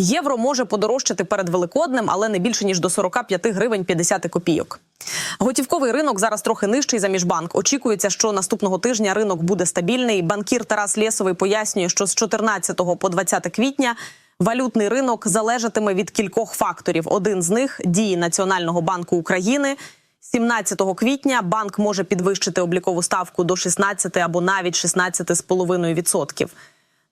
Євро може подорожчати перед Великоднем, але не більше ніж до 45 гривень 50 копійок. Готівковий ринок зараз трохи нижчий за міжбанк. Очікується, що наступного тижня ринок буде стабільний. Банкір Тарас Лєсовий пояснює, що з 14 по 20 квітня валютний ринок залежатиме від кількох факторів. Один з них дії Національного банку України. 17 квітня банк може підвищити облікову ставку до 16 або навіть 16,5%.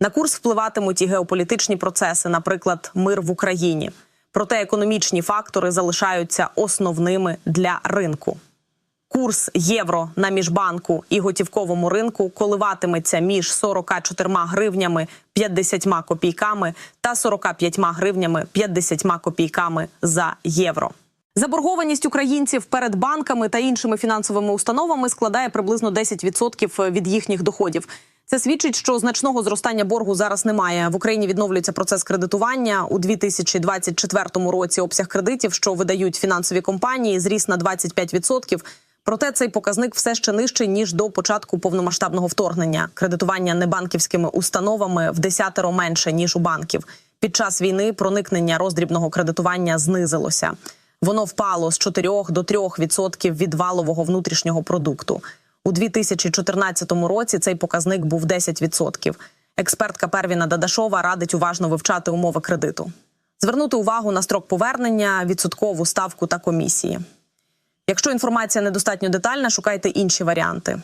На курс впливатимуть і геополітичні процеси, наприклад, мир в Україні. Проте економічні фактори залишаються основними для ринку. Курс євро на міжбанку і готівковому ринку коливатиметься між 44 гривнями 50 копійками та 45 гривнями 50 копійками за євро. Заборгованість українців перед банками та іншими фінансовими установами складає приблизно 10% від їхніх доходів. Це свідчить, що значного зростання боргу зараз немає. В Україні відновлюється процес кредитування у 2024 році. Обсяг кредитів, що видають фінансові компанії, зріс на 25%. Проте цей показник все ще нижчий ніж до початку повномасштабного вторгнення. Кредитування небанківськими установами в десятеро менше ніж у банків. Під час війни проникнення роздрібного кредитування знизилося. Воно впало з 4 до 3% від валового внутрішнього продукту. У 2014 році цей показник був 10%. Експертка Первіна Дадашова радить уважно вивчати умови кредиту, звернути увагу на строк повернення, відсоткову ставку та комісії. Якщо інформація недостатньо детальна, шукайте інші варіанти.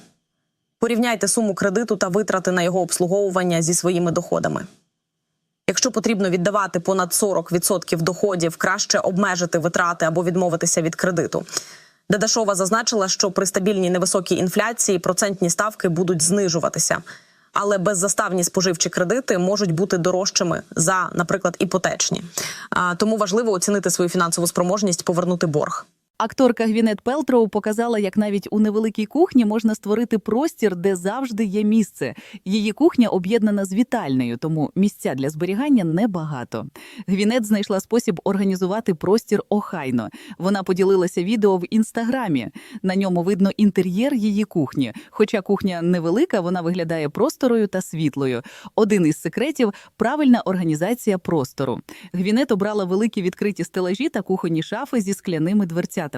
Порівняйте суму кредиту та витрати на його обслуговування зі своїми доходами. Якщо потрібно віддавати понад 40% доходів, краще обмежити витрати або відмовитися від кредиту. Дедашова зазначила, що при стабільній невисокій інфляції процентні ставки будуть знижуватися, але беззаставні споживчі кредити можуть бути дорожчими за, наприклад, іпотечні. Тому важливо оцінити свою фінансову спроможність повернути борг. Акторка Гвінет Пелтроу показала, як навіть у невеликій кухні можна створити простір, де завжди є місце. Її кухня об'єднана з вітальнею, тому місця для зберігання небагато. Гвінет знайшла спосіб організувати простір охайно. Вона поділилася відео в інстаграмі. На ньому видно інтер'єр її кухні. Хоча кухня невелика, вона виглядає просторою та світлою. Один із секретів правильна організація простору. Гвінет обрала великі відкриті стелажі та кухонні шафи зі скляними дверцятами.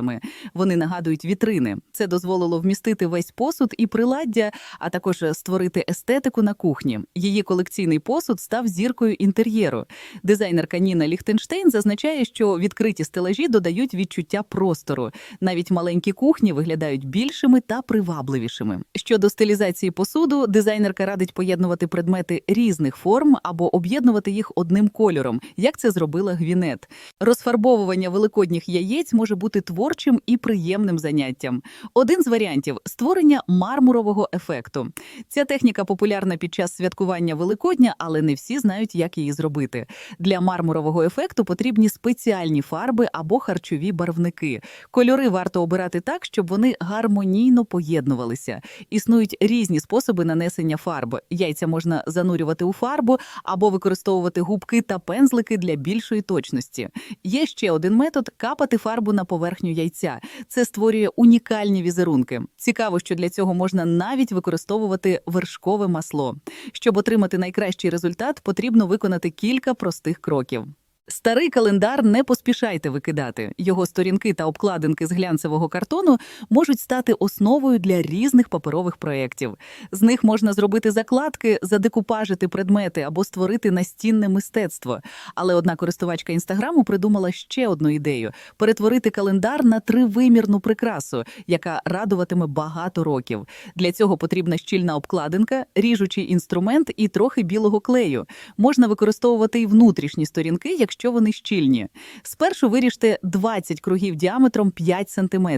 Вони нагадують вітрини. Це дозволило вмістити весь посуд і приладдя, а також створити естетику на кухні. Її колекційний посуд став зіркою інтер'єру. Дизайнерка Ніна Ліхтенштейн зазначає, що відкриті стелажі додають відчуття простору. Навіть маленькі кухні виглядають більшими та привабливішими. Щодо стилізації посуду, дизайнерка радить поєднувати предмети різних форм або об'єднувати їх одним кольором, як це зробила Гвінет. Розфарбовування великодніх яєць може бути творчим і приємним заняттям. Один з варіантів створення мармурового ефекту. Ця техніка популярна під час святкування Великодня, але не всі знають, як її зробити. Для мармурового ефекту потрібні спеціальні фарби або харчові барвники. Кольори варто обирати так, щоб вони гармонійно поєднувалися. Існують різні способи нанесення фарб. Яйця можна занурювати у фарбу або використовувати губки та пензлики для більшої точності. Є ще один метод капати фарбу на поверхню яйця. Це створює унікальні візерунки. Цікаво, що для цього можна навіть використовувати вершкове масло. Щоб отримати найкращий результат, потрібно виконати кілька простих кроків. Старий календар не поспішайте викидати. Його сторінки та обкладинки з глянцевого картону можуть стати основою для різних паперових проєктів. З них можна зробити закладки, задекупажити предмети або створити настінне мистецтво. Але одна користувачка інстаграму придумала ще одну ідею: перетворити календар на тривимірну прикрасу, яка радуватиме багато років. Для цього потрібна щільна обкладинка, ріжучий інструмент і трохи білого клею. Можна використовувати і внутрішні сторінки, якщо вони щільні. Спершу виріжте 20 кругів діаметром 5 см.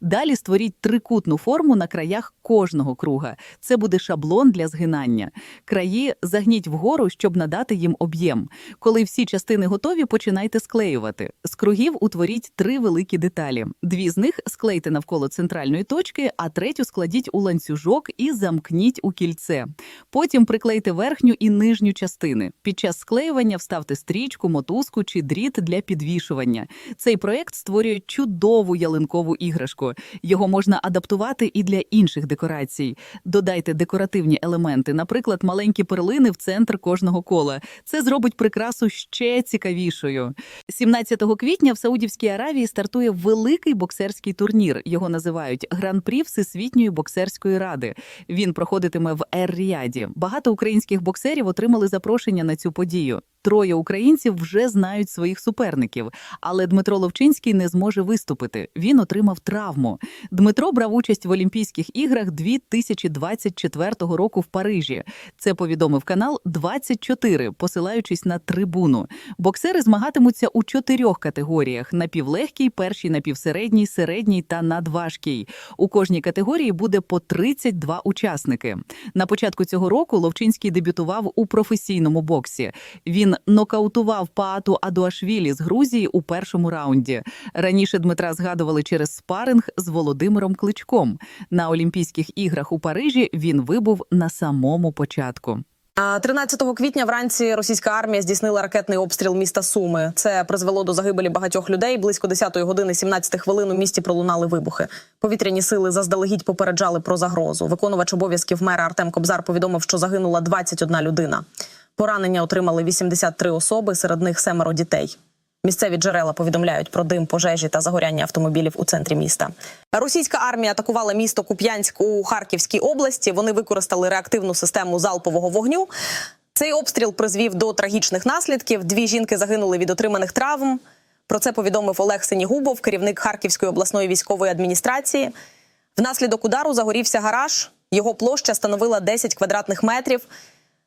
Далі створіть трикутну форму на краях кожного круга. Це буде шаблон для згинання. Краї загніть вгору, щоб надати їм об'єм. Коли всі частини готові, починайте склеювати. З кругів утворіть три великі деталі. Дві з них склейте навколо центральної точки, а третю складіть у ланцюжок і замкніть у кільце. Потім приклейте верхню і нижню частини. Під час склеювання вставте стрічку, мотузку мотузку чи дріт для підвішування. Цей проект створює чудову ялинкову іграшку. Його можна адаптувати і для інших декорацій. Додайте декоративні елементи, наприклад, маленькі перлини в центр кожного кола. Це зробить прикрасу ще цікавішою. 17 квітня в Саудівській Аравії стартує великий боксерський турнір. Його називають Гран-прі Всесвітньої боксерської ради. Він проходитиме в Ер-Ріаді. Багато українських боксерів отримали запрошення на цю подію. Троє українців вже знають своїх суперників, але Дмитро Ловчинський не зможе виступити. Він отримав травму. Дмитро брав участь в Олімпійських іграх 2024 року в Парижі. Це повідомив канал 24, посилаючись на трибуну. Боксери змагатимуться у чотирьох категоріях: напівлегкий, перший напівсередній, середній та надважкий. У кожній категорії буде по 32 учасники. На початку цього року Ловчинський дебютував у професійному боксі. Він нокаутував Паату Адуашвілі з Грузії у першому раунді. Раніше Дмитра згадували через спаринг з Володимиром Кличком. На Олімпійських іграх у Парижі він вибув на самому початку. А 13 квітня вранці російська армія здійснила ракетний обстріл міста Суми. Це призвело до загибелі багатьох людей. Близько 10 години 17 хвилин у місті пролунали вибухи. Повітряні сили заздалегідь попереджали про загрозу. Виконувач обов'язків мера Артем Кобзар повідомив, що загинула 21 людина. Поранення отримали 83 особи, серед них семеро дітей. Місцеві джерела повідомляють про дим, пожежі та загоряння автомобілів у центрі міста. Російська армія атакувала місто Куп'янськ у Харківській області. Вони використали реактивну систему залпового вогню. Цей обстріл призвів до трагічних наслідків. Дві жінки загинули від отриманих травм. Про це повідомив Олег Сенігубов, керівник Харківської обласної військової адміністрації. Внаслідок удару загорівся гараж. Його площа становила 10 квадратних метрів.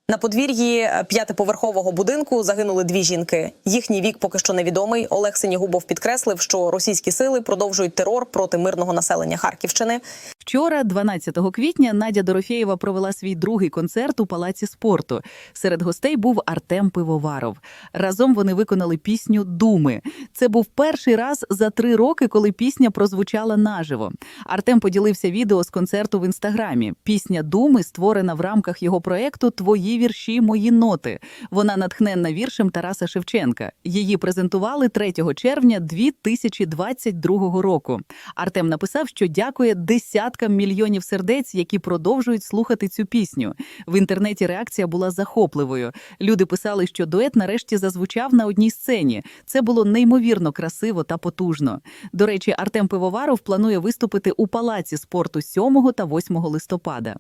На подвір'ї е, п'ятиповерхового будинку загинули дві жінки. Їхній вік поки що невідомий. Олег Синігубов підкреслив, що російські сили продовжують терор проти мирного населення Харківщини. Вчора, 12 квітня, Надя Дорофєєва провела свій другий концерт у палаці спорту. Серед гостей був Артем Пивоваров. Разом вони виконали пісню Думи. Це був перший раз за три роки, коли пісня прозвучала наживо. Артем поділився відео з концерту в інстаграмі. Пісня Думи створена в рамках його проекту Твої вірші, мої ноти. Вона натхненна віршем Тараса Шевченка. Її презентували 3 червня 2022 року. Артем написав, що дякує десяткам мільйонів сердець, які продовжують слухати цю пісню. В інтернеті реакція була захопливою. Люди писали, що дует нарешті зазвучав на одній сцені. Це було неймовірно красиво та потужно. До речі, Артем Пивоваров планує виступити у палаці спорту 7 та 8 листопада.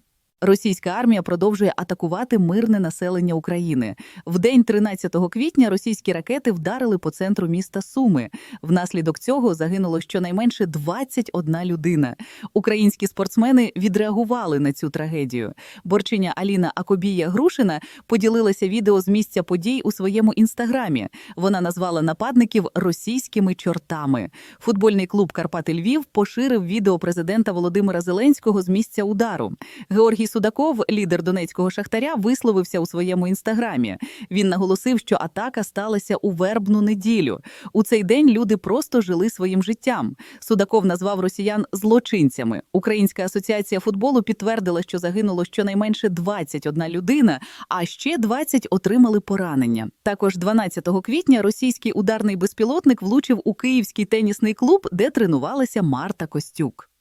Російська армія продовжує атакувати мирне населення України. В день 13 квітня російські ракети вдарили по центру міста Суми. Внаслідок цього загинуло щонайменше 21 людина. Українські спортсмени відреагували на цю трагедію. Борчиня Аліна Акобія Грушина поділилася відео з місця подій у своєму інстаграмі. Вона назвала нападників російськими чортами. Футбольний клуб Карпати Львів поширив відео президента Володимира Зеленського з місця удару. Георгій Судаков, лідер донецького шахтаря, висловився у своєму інстаграмі. Він наголосив, що атака сталася у вербну неділю. У цей день люди просто жили своїм життям. Судаков назвав росіян злочинцями. Українська асоціація футболу підтвердила, що загинуло щонайменше 21 людина, а ще 20 отримали поранення. Також 12 квітня російський ударний безпілотник влучив у київський тенісний клуб, де тренувалася Марта Костюк.